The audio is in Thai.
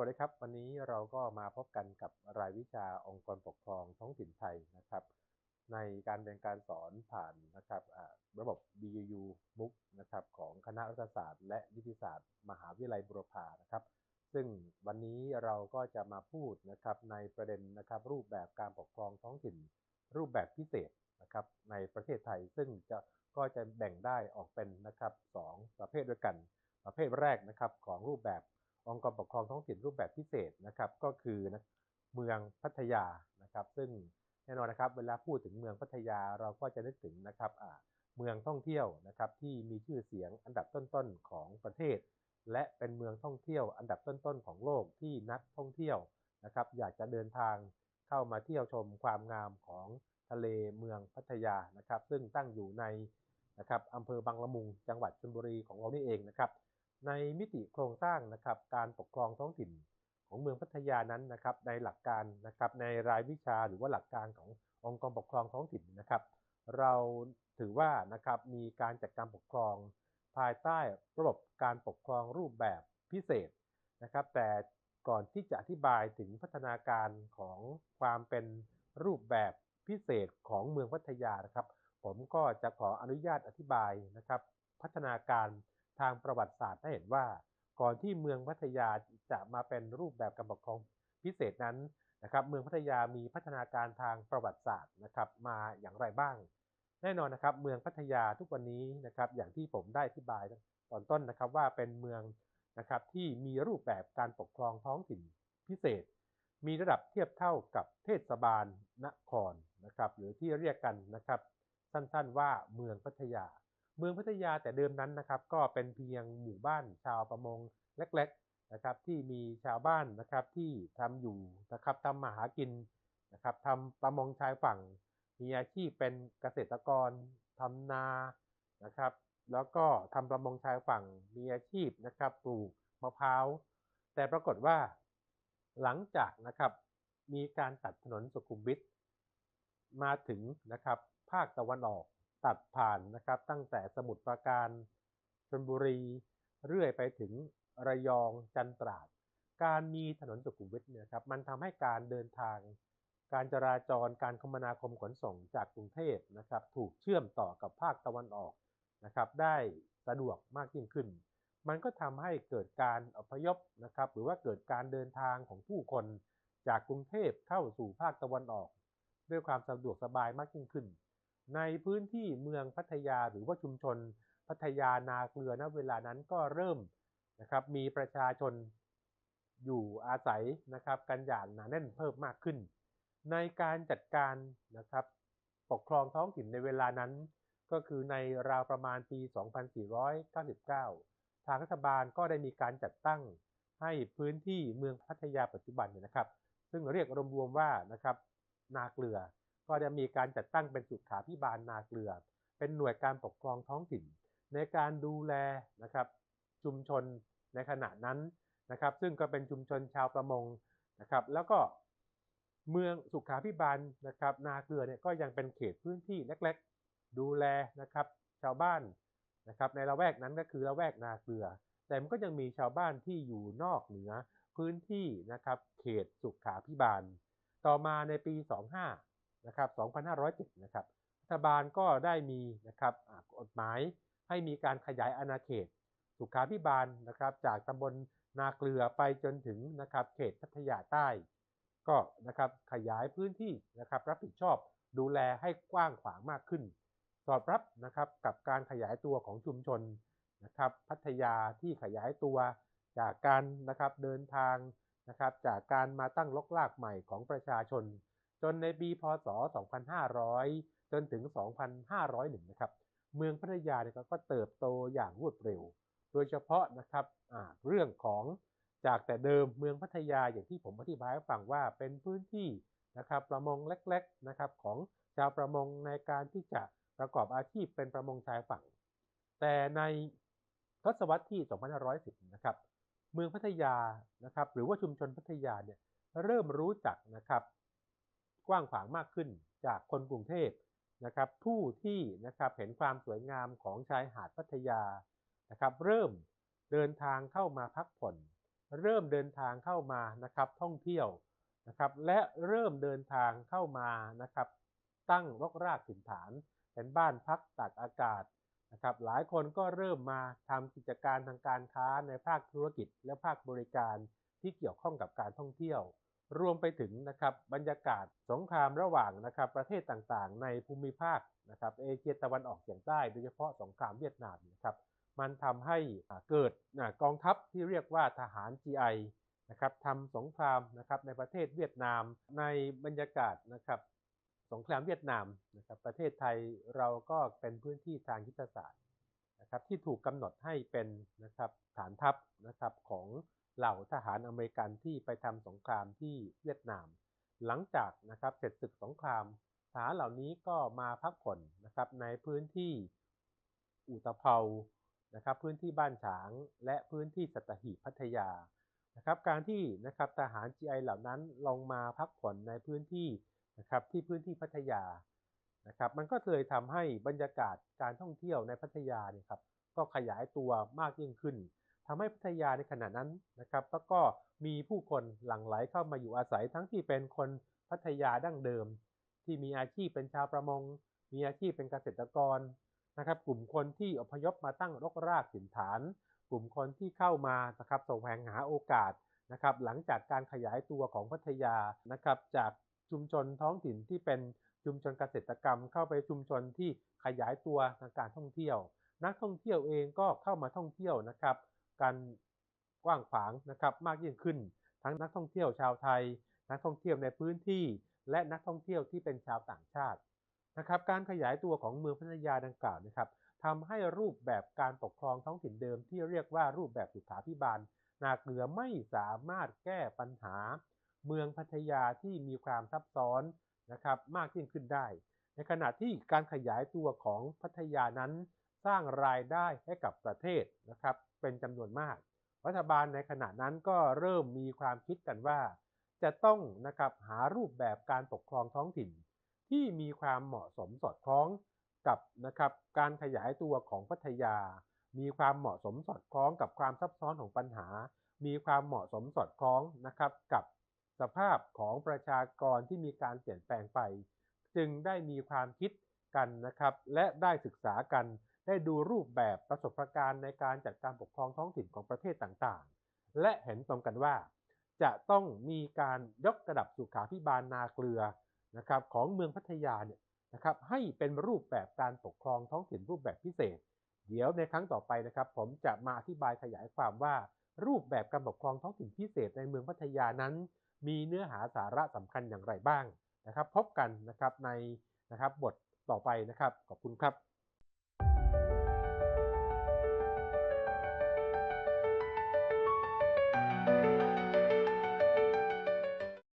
วัสดีครับ วันนี้เราก็มาพบกันกับรายวิชาองค์กรปกครองท้องถิ่นไทยนะครับ ในการเรียนการสอนผ่านนะครับระบบ BUU MOOC นะครับของคณะรัฐศาสตร์ และนิติศาสตร์ มหาวิทยาลัยบุรพานะครับ ซึ่งวันนี้เราก็จะมาพูดนะครับในประเด็นนะครับรูปแบบการปกครองท้องถิ่น รูปแบบพิเศษนะครับในประเทศไทยซึ่งจะก็จะแบ่งได้ออกเป็นนะครับสองประเภทด้วยกัน ประเภทแรกนะครับของรูปแบบ องค์กรปกครองท้องถิ่นรูปแบบพิเศษนะครับก็คือนะเมืองพัทยานะครับซึ่งแน่นอนนะครับเวลาพูดถึงเมืองพัทยาเราก็จะนึกถึงนะครับเมืองท่องเที่ยวนะครับที่มีชื่อเสียงอันดับต้นๆของประเทศ และเป็นเมืองท่องเที่ยวอันดับต้นๆของโลกที่นักท่องเที่ยวนะครับอยากจะเดินทางเข้ามาเที่ยวชมความงามของทะเลเมืองพัทยานะครับซึ่งตั้งอยู่ในนะครับอำเภอบางละมุงจังหวัดชลบุรีของเรานี่เองนะครับ ในมิติโครงสร้างนะครับการปกครองท้องถิ่นของเมืองพัทยานั้นนะครับในหลักการนะครับในรายวิชาหรือว่าหลักการขององค์กรปกครองท้องถิ่นนะครับ เราถือว่านะครับมีการจัดการปกครอง ภายใต้ระบบการปกครองรูปแบบพิเศษนะครับ แต่ก่อนที่จะอธิบายถึงพัฒนาการของความเป็นรูปแบบพิเศษของเมืองพัทยานะครับ ผมก็จะขออนุญาตอธิบายนะครับ พัฒนาการ ทางประวัติศาสตร์ให้เห็นว่า ก่อนที่เมืองพัทยาจะมาเป็นรูปแบบการปกครองพิเศษนั้นนะครับเมืองพัทยามีพัฒนาการทางประวัติศาสตร์นะครับมาอย่างไรบ้าง แน่นอนนะครับเมืองพัทยาทุกวันนี้นะครับอย่างที่ผมได้อธิบายตอนต้นนะครับว่าเป็นเมืองนะครับที่มีรูปแบบการปกครองท้องถิ่นพิเศษ มีระดับเทียบเท่ากับเทศบาลนครนะครับหรือที่เรียกกันนะครับสั้นๆว่าเมืองพัทยา เมืองพัทยาแต่เดิมนั้นนะครับก็เป็นเพียงหมู่บ้านชาวประมงเล็กๆนะครับที่มีชาวบ้านนะครับที่ทำอยู่นะครับทำมาหากินนะครับทำประมงชายฝั่ง มีอาชีพเป็นเกษตรกรทำนานะครับ แล้วก็ทำประมงชายฝั่งมีอาชีพนะครับปลูกมะพร้าว แต่ปรากฏว่าหลังจากนะครับมีการตัดถนนสุขุมวิทมาถึงนะครับภาคตะวันออก ตัดผ่านนะครับตั้งแต่สมุทรปราการชลบุรี เรื่อยไปถึงระยองจันตราด การมีถนนสุขุมวิทเนี่ยครับมันทำให้การเดินทาง การจราจรการคมนาคมขนส่งจากกรุงเทพนะครับถูกเชื่อมต่อกับภาคตะวันออกนะครับได้สะดวกมากยิ่งขึ้น มันก็ทำให้เกิดการอพยพนะครับหรือว่าเกิดการเดินทางของผู้คนจากกรุงเทพเข้าสู่ภาคตะวันออก ด้วยความสะดวกสบายมากยิ่งขึ้น ในพื้นที่เมืองพัทยาหรือว่าชุมชนพัทยานาเกลือณเวลานั้นก็เริ่มนะครับมีประชาชนอยู่อาศัยนะครับกันอย่างหนาแน่นเพิ่มมากขึ้น ในการจัดการนะครับปกครองท้องถิ่นในเวลานั้น ก็คือในราวประมาณปี 2499 ทางรัฐบาลก็ได้มีการจัดตั้งให้พื้นที่เมืองพัทยาปัจจุบันเนี่ยนะครับ ซึ่งเรียกรวมๆว่านะครับนาเกลือ ก็จะมีการจัดตั้งเป็นสุขาพิบาลนาเกลือ เป็นหน่วยการปกครองท้องถิ่น ในการดูแลนะครับชุมชนในขณะนั้นนะครับ ซึ่งก็เป็นชุมชนชาวประมงนะครับ แล้วก็เมืองสุขาพิบาลนะครับ นาเกลือเนี่ยก็ยังเป็นเขตพื้นที่เล็กๆ ดูแลนะครับชาวบ้านนะครับในละแวกนั้นก็คือละแวกนาเกลือ แต่มันก็ยังมีชาวบ้านที่อยู่นอกเหนือพื้นที่นะครับเขตสุขาพิบาล ต่อมาในปี 25 นะครับ2507นะครับรัฐบาลก็ได้มีนะครับกฎหมายให้มีการขยายอาณาเขต สุขาพิบาลนะครับ จากตำบลนาเกลือไปจนถึงนะครับเขตพัทยาใต้ ก็นะครับขยายพื้นที่นะครับรับผิดชอบดูแลให้กว้างขวางมากขึ้น สอดรับนะครับกับการขยายตัวของชุมชนนะครับพัทยาที่ขยายตัวจากการนะครับเดินทางนะครับจากการมาตั้งลกลากใหม่ของประชาชน จนในปีพศ 2500 จนถึง 2501 นะครับ เมืองพัทยาเนี่ยก็เติบโตอย่างรวดเร็ว โดยเฉพาะนะครับเรื่องของจากแต่เดิมเมืองพัทยาอย่างที่ผมอธิบายให้ฟังว่าเป็นพื้นที่นะครับประมงเล็กๆนะครับของชาวประมงในการที่จะประกอบอาชีพเป็นประมงชายฝั่ง แต่ในทศวรรษที่ 2510 นะครับ เมืองพัทยานะครับหรือว่าชุมชนพัทยาเนี่ยเริ่มรู้จักนะครับ กว้างขวางมากขึ้นจากคนกรุงเทพนะครับผู้ที่นะครับเห็นความสวยงามของชายหาดพัทยานะครับเริ่มเดินทางเข้ามาพักผ่อน เริ่มเดินทางเข้ามานะครับท่องเที่ยวนะครับและเริ่มเดินทางเข้ามานะครับตั้งรกรากถิ่นฐานเป็นบ้านพักตากอากาศนะครับหลายคนก็เริ่มมาทำกิจการทางการค้าในภาคธุรกิจและภาคบริการที่เกี่ยวข้องกับการท่องเที่ยว รวมไปถึงนะครับบรรยากาศสงครามระหว่างนะครับประเทศต่างๆ ในภูมิภาคนะครับเอเชียตะวันออกเฉียงใต้โดยเฉพาะสงครามเวียดนามนะครับมันทำให้เกิดกองทัพที่เรียกว่าทหาร GI นะครับทำสงครามนะครับในประเทศเวียดนามในบรรยากาศนะครับสงครามเวียดนามนะครับประเทศไทยเราก็เป็นพื้นที่ทางยุทธศาสตร์นะครับที่ถูกกำหนดให้เป็นนะครับฐานทัพนะครับของ เหล่าทหารอเมริกันที่ไปทำสงครามที่เวียดนาม หลังจากนะครับเสร็จศึกสงครามทหารเหล่านี้ก็มาพักผ่อนนะครับในพื้นที่อุตภเปานะครับพื้นที่บ้านฉางและพื้นที่สัตหีบพัทยานะครับการที่นะครับทหาร GI เหล่านั้นลงมาพักผ่อนในพื้นที่นะครับที่พื้นที่พัทยานะครับมันก็เลยทำให้บรรยากาศการท่องเที่ยวในพัทยาเนี่ยครับก็ขยายตัวมากยิ่งขึ้น ทำให้พัทยาในขณะนั้นนะครับ แล้วก็มีผู้คนหลั่งไหลเข้ามาอยู่อาศัยทั้งที่เป็นคนพัทยาดั้งเดิม ที่มีอาชีพเป็นชาวประมง มีอาชีพเป็นเกษตรกรนะครับ กลุ่มคนที่อพยพมาตั้งรกรากถิ่นฐาน กลุ่มคนที่เข้ามานะครับแสวงหาโอกาสนะครับ หลังจากการขยายตัวของพัทยานะครับจากชุมชนท้องถิ่นที่เป็นชุมชนเกษตรกรรม เข้าไปชุมชนที่ขยายตัวทางการท่องเที่ยว นักท่องเที่ยวเองก็เข้ามาท่องเที่ยวนะครับ การกว้างขวางนะครับมากยิ่งขึ้น ทั้งนักท่องเที่ยวชาวไทย นักท่องเที่ยวในพื้นที่ และนักท่องเที่ยวที่เป็นชาวต่างชาตินะครับการขยายตัวของเมืองพัทยาดังกล่าวนะครับทำให้รูปแบบการปกครองท้องถิ่นเดิมที่เรียกว่ารูปแบบสุขาพิบาล นาเกลือไม่สามารถแก้ปัญหา เมืองพัทยาที่มีความซับซ้อนนะครับมากยิ่งขึ้นได้ ในขณะที่การขยายตัวของพัทยานั้นสร้างรายได้ให้กับประเทศนะครับ เป็นจำนวนมาก รัฐบาลในขณะนั้นก็เริ่มมีความคิดกันว่า จะต้องนะครับหารูปแบบการปกครองท้องถิ่น ที่มีความเหมาะสมสอดคล้องกับนะครับการขยายตัวของพัทยา มีความเหมาะสมสอดคล้องกับความซับซ้อนของปัญหา มีความเหมาะสมสอดคล้องนะครับกับสภาพของประชากรที่มีการเปลี่ยนแปลงไป จึงได้มีความคิดกันนะครับและได้ศึกษากัน ได้ดูรูปแบบประสบการณ์ในการจัดการปกครองท้องถิ่นของประเทศต่างๆ และเห็นตรงกันว่า จะต้องมีการยกระดับสุขาพิบาลนาเกลือนะครับของเมืองพัทยาเนี่ยนะครับให้เป็นรูปแบบการปกครองท้องถิ่นรูปแบบพิเศษ เดี๋ยวในครั้งต่อไปนะครับ ผมจะมาอธิบายขยายความว่า รูปแบบการปกครองท้องถิ่นพิเศษในเมืองพัทยานั้น มีเนื้อหาสาระสำคัญอย่างไรบ้างนะครับ พบกันนะครับในนะครับบทต่อไปนะครับขอบคุณครับ